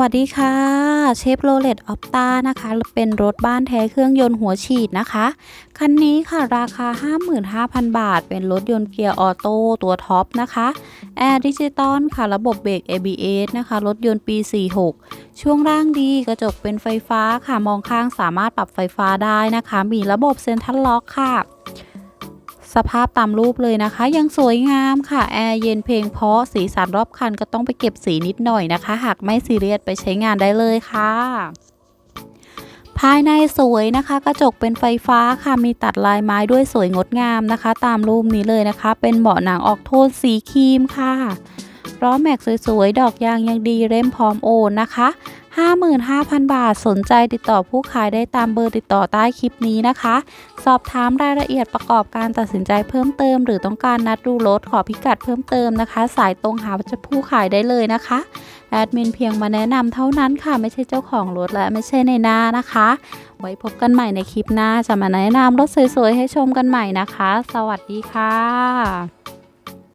วัสดีค่ะเชฟโรเลตออปตานะคะ เป็นรถบ้านแท้เครื่องยนต์หัวฉีดนะคะ คันนี้ค่ะราคา 55,000 บาท เป็นรถยนต์เกียร์ออโต้ตัวท็อปนะคะแอร์ดิจิตอลค่ะระบบเบรก ABS นะคะ รถยนต์ปี 46 ช่วงล่างดีกระจกเป็นไฟฟ้าค่ะมองข้างสามารถปรับไฟฟ้าได้นะคะ มีระบบเซ็นทรัลล็อกค่ะ สภาพตามรูปเลยนะคะ ยังสวยงามค่ะแอร์เย็นเพลงเพราะสีสันรอบคันก็ต้องไปเก็บสีนิดหน่อยนะคะ หากไม่ซีเรียสไปใช้งานได้เลยค่ะภายในสวยนะคะ กระจกเป็นไฟฟ้าค่ะมีตัดลายไม้ด้วยสวยงดงามนะคะ ตามรูปนี้เลยนะคะ เป็นเบาะหนังออกโทนสีครีมค่ะล้อแม็กสวยๆ ดอกยางยังดีเร่มพร้อมโอนนะคะ 55,000 บาท สนใจติดต่อผู้ขายได้ตามเบอร์ติดต่อใต้คลิปนี้นะคะ สอบถามรายละเอียดประกอบการตัดสินใจเพิ่มเติม หรือต้องการนัดดูรถขอพิกัดเพิ่มเติมนะคะ สายตรงหาผู้ขายได้เลยนะคะแอดมินเพียงมาแนะนำเท่านั้นค่ะ ไม่ใช่เจ้าของรถและไม่ใช่ในหน้านะคะ ไว้พบกันใหม่ในคลิปหน้าจะมาแนะนำรถสวยๆให้ชมกันใหม่นะคะ สวัสดีค่ะ